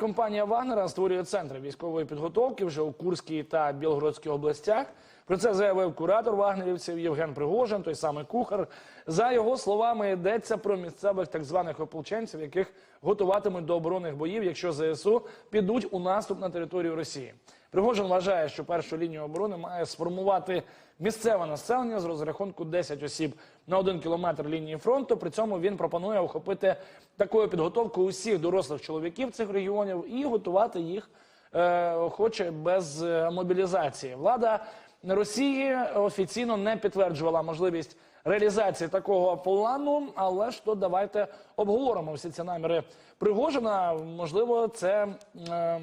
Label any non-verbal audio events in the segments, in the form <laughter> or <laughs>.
компанія Вагнера створює центри військової підготовки вже у Курській та Білгородській областях. Про це заявив куратор вагнерівців Євген Пригожин, той самий кухар. За його словами, йдеться про місцевих так званих ополченців, яких готуватимуть до оборонних боїв, якщо ЗСУ підуть у наступ на територію Росії. Пригожин вважає, що першу лінію оборони має сформувати місцеве населення з розрахунку 10 осіб на один кілометр лінії фронту. При цьому він пропонує охопити такою підготовкою усіх дорослих чоловіків цих регіонів і готувати їх е, охоче без е, мобілізації. Влада Росії офіційно не підтверджувала можливість реалізації такого плану, але ж то давайте обговоримо всі ці наміри Пригожина. Можливо, це. Е,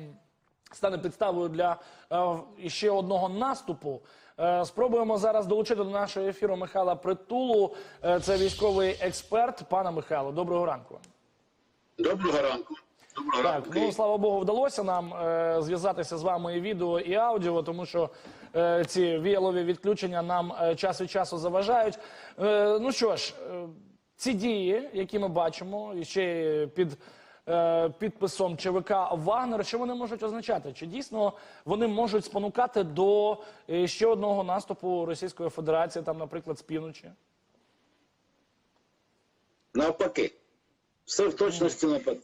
стане підставою для е, ще одного наступу. Е, спробуємо зараз долучити до нашого ефіру Михайла Притулу. Е, це військовий експерт. Пане Михайло, доброго ранку. Доброго ранку. Доброго Так, ранку. ну слава Богу, вдалося нам е, зв'язатися з вами і відео, і аудіо, тому що е, ці віялові відключення нам е, час від часу заважають. Е, ну що ж, е, ці дії, які ми бачимо, і ще під підписом ЧВК Вагнер, що вони можуть означати? Чи дійсно вони можуть спонукати до е, ще одного наступу Російської Федерації, там, наприклад, з півночі? Навпаки. Все в точності навпаки.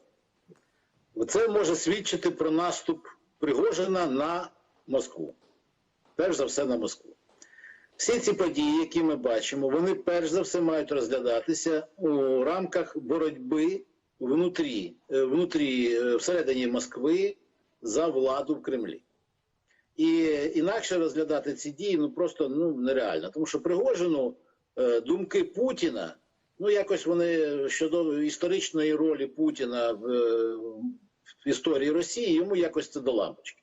Це може свідчити про наступ Пригожина на Москву. Перш за все на Москву. Всі ці події, які ми бачимо, вони перш за все мають розглядатися у рамках боротьби внутрі, е, внутрі е, всередині Москви за владу в Кремлі. І інакше розглядати ці дії ну просто ну нереально. Тому що Пригожину е, думки Путіна, ну якось вони щодо історичної ролі Путіна в, в історії Росії, йому якось це до лампочки.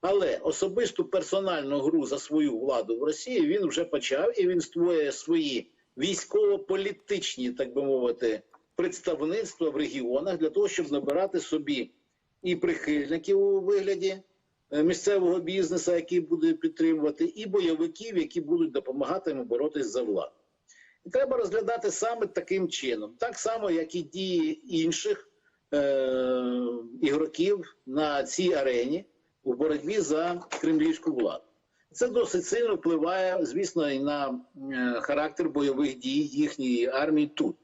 Але особисту персональну гру за свою владу в Росії він вже почав і він створює свої військово-політичні, так би мовити, представництва в регіонах для того, щоб набирати собі і прихильників у вигляді е, місцевого бізнесу, який буде підтримувати, і бойовиків, які будуть допомагати йому боротись за владу. І треба розглядати саме таким чином, так само, як і дії інших е- ігроків на цій арені у боротьбі за кремлівську владу. Це досить сильно впливає, звісно, і на е, характер бойових дій їхньої армії тут.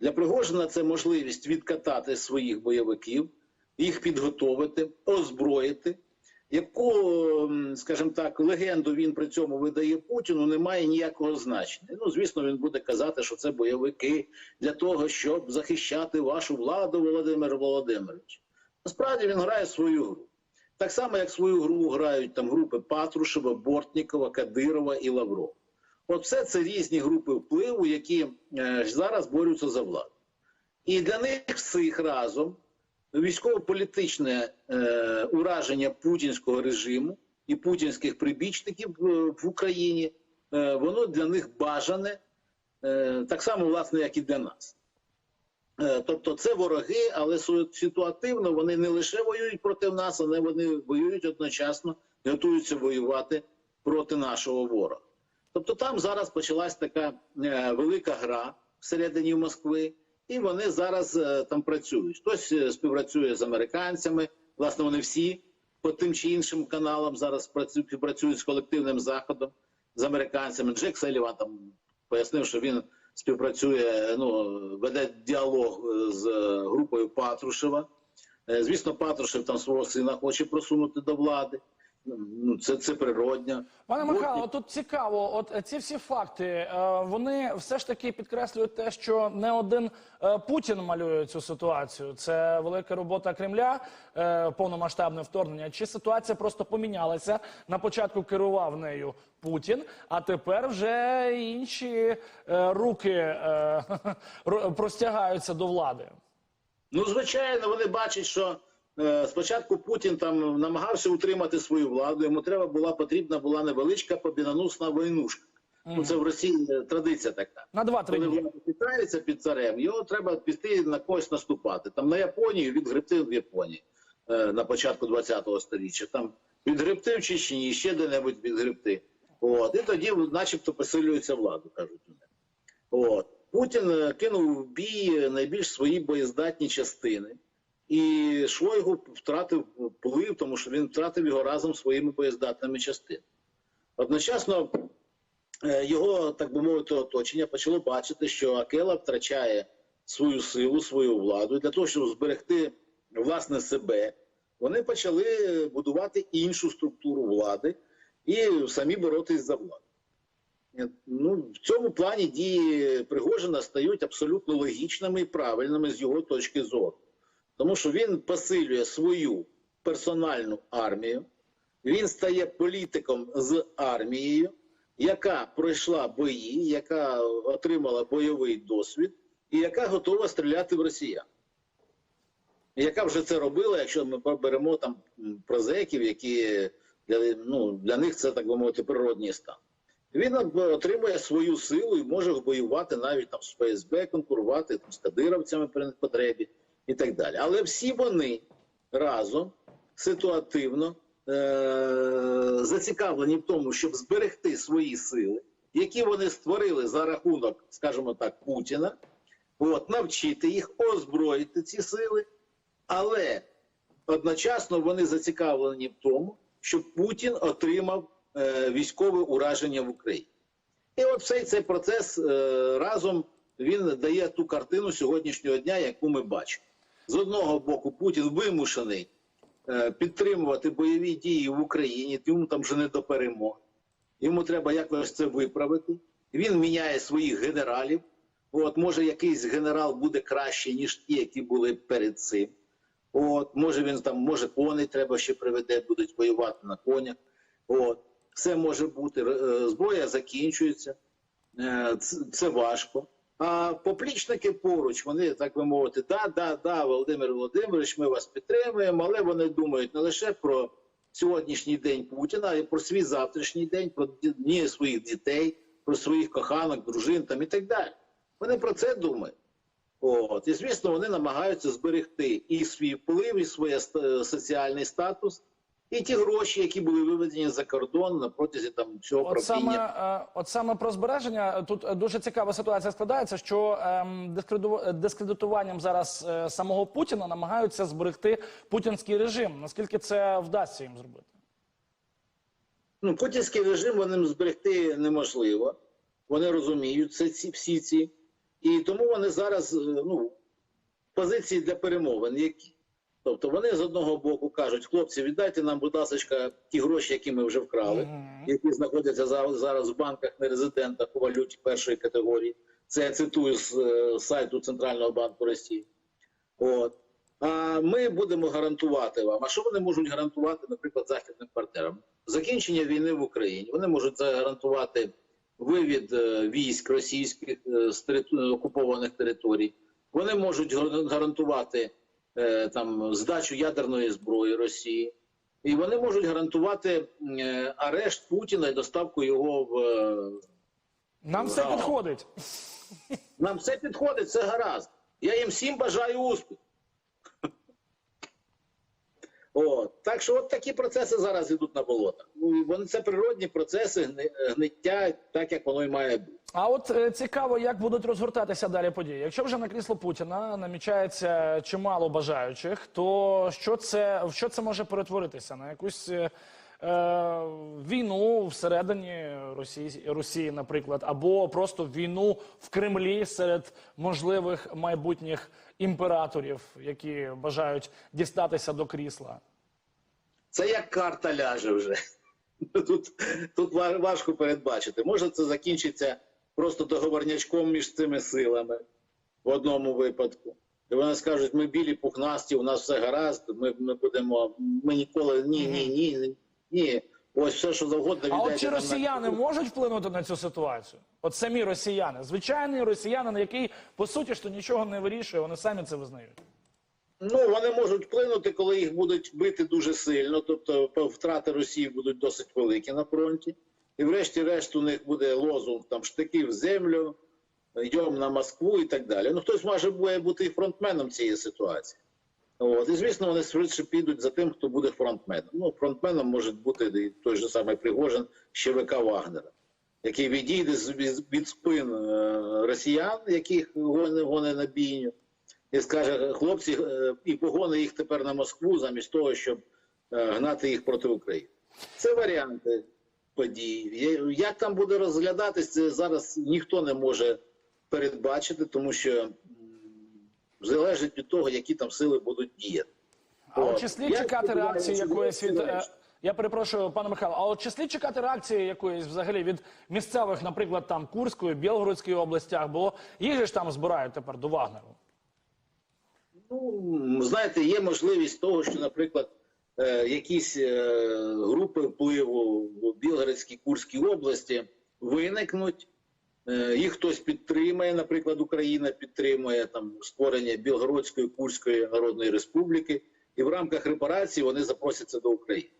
Для Пригожина це можливість відкатати своїх бойовиків, їх підготовити, озброїти. Яку, скажімо так, легенду він при цьому видає Путіну, не має ніякого значення. Ну, звісно, він буде казати, що це бойовики для того, щоб захищати вашу владу, Володимир Володимирович. Насправді він грає свою гру. Так само, як свою гру грають там групи Патрушева, Бортнікова, Кадирова і Лаврова. От все це різні групи впливу, які е, зараз борються за владу. І для них всіх разом військово-політичне е, ураження путінського режиму і путінських прибічників е, в Україні, воно для них бажане, так само, власне, як і для нас. Тобто це вороги, але ситуативно вони не лише воюють проти нас, але вони воюють одночасно, готуються воювати проти нашого ворога. Тобто там зараз почалась така е, велика гра всередині Москви, і вони зараз е, там працюють. Хтось е, співпрацює з американцями, власне, вони всі по тим чи іншим каналам зараз працюють, співпрацюють з колективним заходом з американцями. Джек Селіван там пояснив, що він співпрацює, ну веде діалог з групою Патрушева. Звісно, Патрушев там свого сина хоче просунути до влади. Ну, це, це природньо. Пане Михайло, тут цікаво, от е, ці всі факти, е, вони все ж таки підкреслюють те, що не один е, Путін малює цю ситуацію. Це велика робота Кремля, повномасштабне вторгнення. Чи ситуація просто помінялася? На початку керував нею Путін, а тепер вже інші руки <laughs> простягаються до влади. Ну, звичайно, вони бачать, що спочатку Путін там намагався утримати свою владу. Йому треба була потрібна була невеличка побідоносна войнушка. Ну, це в Росії е, традиція така. На два-три Коли влада хитається під царем, його треба піти на когось наступати. Там на Японію відгребти в Японії е, на початку 20-го сторіччя. Там відгребти в Чечні, ще де-небудь відгребти. От. І тоді, начебто, посилюється влада, кажуть вони. От. Путін е, кинув в бій найбільш свої боєздатні частини. І Шойгу втратив вплив, тому що він втратив його разом своїми боєздатними частинами. Одночасно е, його, так би мовити, оточення почало бачити, що Акела втрачає свою силу, свою владу, і для того, щоб зберегти власне себе, вони почали будувати іншу структуру влади і самі боротись за владу. Е, Ну, в цьому плані дії Пригожина стають абсолютно логічними і правильними з його точки зору. Тому що він посилює свою персональну армію, він стає політиком з армією, яка пройшла бої, яка отримала бойовий досвід і яка готова стріляти в росіян. Яка вже це робила, якщо ми беремо там прозеків, які для, ну, для них це так би мовити природній стан. Він отримує свою силу і може воювати навіть там з ФСБ, конкурувати там, з кадировцями при потребі і так далі. Але всі вони разом ситуативно е- зацікавлені в тому, щоб зберегти свої сили, які вони створили за рахунок, скажімо так, Путіна, от, навчити їх, озброїти ці сили, але одночасно вони зацікавлені в тому, щоб Путін отримав е, військове ураження в Україні. І от цей цей процес е, разом він дає ту картину сьогоднішнього дня, яку ми бачимо. З одного боку, Путін вимушений е, підтримувати бойові дії в Україні, йому там вже не до перемоги. Йому треба якось це виправити. Він міняє своїх генералів. От, може, якийсь генерал буде краще, ніж ті, які були перед цим. От, може він там, може коней треба ще приведе, будуть воювати на конях. От, все може бути. Е, Зброя закінчується, Е, це, це важко. А поплічники поруч, вони так би мовити, да, да, да, Володимир Володимирович, ми вас підтримуємо, але вони думають не лише про сьогоднішній день Путіна, а й про свій завтрашній день, про дні своїх дітей, про своїх коханок, дружин там і так далі. Вони про це думають. От. І звісно, вони намагаються зберегти і свій вплив, і свій соціальний статус, і ті гроші, які були виведені за кордон на протязі там цього От правління. е, от саме про збереження тут е, дуже цікава ситуація складається, що ем, дискредитуванням зараз е, самого Путіна намагаються зберегти путінський режим. Наскільки це вдасться їм зробити? Ну, путінський режим вони зберегти неможливо. Вони розуміють це ці всі ці. І тому вони зараз е, ну, позиції для перемовин які. Тобто вони з одного боку кажуть, хлопці, віддайте нам, будь ласка, ті гроші, які ми вже вкрали, які знаходяться за- зараз в банках нерезидентах у валюті першої категорії. Це я цитую з е, сайту Центрального банку Росії. От. А ми будемо гарантувати вам. А що вони можуть гарантувати, наприклад, західним партнерам? Закінчення війни в Україні. Вони можуть гарантувати вивід е, військ російських е, з окупованих територій. Вони можуть гарантувати там здачу ядерної зброї Росії. І вони можуть гарантувати е, арешт Путіна і доставку його в е, Нам все підходить. нам все підходить, це гаразд. Я їм всім бажаю успіху. От. Так що от такі процеси зараз йдуть на болотах. Ну, Вони це природні процеси гни- гниття, так як воно і має бути. А от е, цікаво, як будуть розгортатися далі події. Якщо вже на крісло Путіна намічається чимало бажаючих, то що це в що це може перетворитися на якусь е, е, війну всередині Росії, Росії, наприклад, або просто війну в Кремлі серед можливих майбутніх імператорів, які бажають дістатися до крісла? Це як карта ляже вже. <laughs> Тут, тут важко передбачити. Може, це закінчиться просто договорнячком між цими силами в одному випадку. І вони скажуть, ми білі пухнасті, у нас все гаразд, ми, ми будемо, ми ніколи ні, ні, ні, ні. Ось все, що завгодно А от чи росіяни можуть вплинути на цю ситуацію? От самі росіяни, звичайний росіянин, який по суті що нічого не вирішує, вони самі це визнають. Ну, вони можуть вплинути, коли їх будуть бити дуже сильно, тобто втрати Росії будуть досить великі на фронті. І врешті-решт у них буде лозунг там штики в землю, йдемо на Москву і так далі. Ну, хтось може бути і фронтменом цієї ситуації. От. І звісно, вони швидше підуть за тим, хто буде фронтменом. Ну, фронтменом може бути і той же самий Пригожин ЩВК Вагнера, який відійде від, спин е, росіян, яких гони, на бійню. і скаже, хлопці, е, і погони їх тепер на Москву, замість того, щоб е, гнати їх проти України. Це варіанти подій. Як там буде розглядатись, це зараз ніхто не може передбачити, тому що залежить від того, які там сили будуть діяти. А от От. чи слід Я чекати реакції якоїсь від. е. Я перепрошую, пане Михайло, а от чи слід чекати реакції якоїсь взагалі від місцевих, наприклад, там Курської, Білгородської областях, бо їх же ж там збирають тепер до Вагнеру. Ну, знаєте, є можливість того, що, наприклад, е, якісь е, групи впливу в Білгородській Курській області виникнуть. Е, їх хтось підтримає, наприклад, Україна підтримує там створення Білгородської Курської Народної Республіки, і в рамках репарації вони запросяться до України.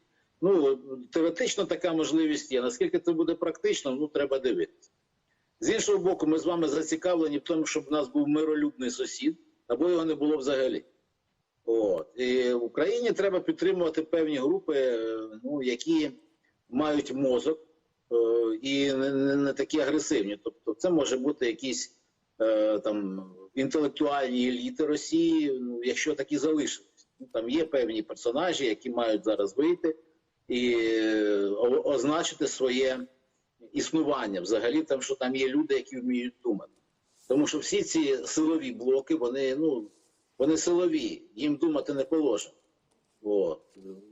Ну, теоретично така можливість є. Наскільки це буде практично, ну треба дивитися. З іншого боку, ми з вами зацікавлені в тому, щоб у нас був миролюбний сусід, або його не було взагалі. От. І в Україні треба підтримувати певні групи, е, ну, які мають мозок і не, такі агресивні. Тобто, це може бути якісь е, там інтелектуальні еліти Росії, ну, якщо такі залишились. Ну, там є певні персонажі, які мають зараз вийти і е, означити своє існування. Взагалі, там що там є люди, які вміють думати. Тому що всі ці силові блоки, вони, ну, вони силові, їм думати не положено. От.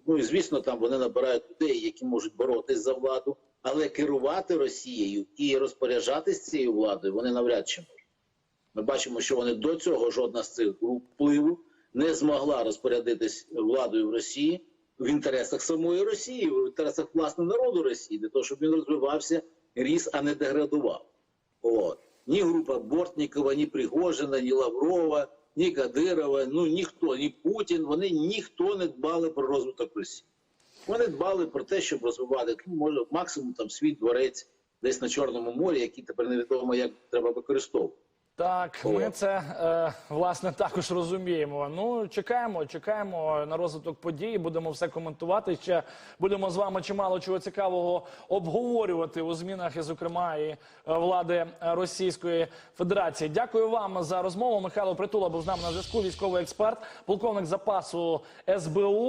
Ну і звісно, там вони набирають людей, які можуть боротись за владу, але керувати Росією і розпоряджатись цією владою вони навряд чи можуть. Ми бачимо, що вони до цього жодна з цих груп впливу не змогла розпорядитись владою в Росії в інтересах самої Росії, в інтересах власне народу Росії, для того, щоб він розвивався, ріс, а не деградував. От. Ні група Бортнікова, ні Пригожина, ні Лаврова, ні Кадирова, ну ніхто, ні Путін, вони ніхто не дбали про розвиток Росії. Вони дбали про те, щоб розвивати ну, може, максимум там свій дворець десь на Чорному морі, який тепер невідомо як треба використовувати. Так, ми це е, власне також розуміємо. Ну чекаємо, чекаємо на розвиток подій. Будемо все коментувати. Ще будемо з вами чимало чого цікавого обговорювати у змінах, і зокрема і е, влади Російської Федерації. Дякую вам за розмову. Михайло Притула був з нами на зв'язку. Військовий експерт, полковник запасу СБУ.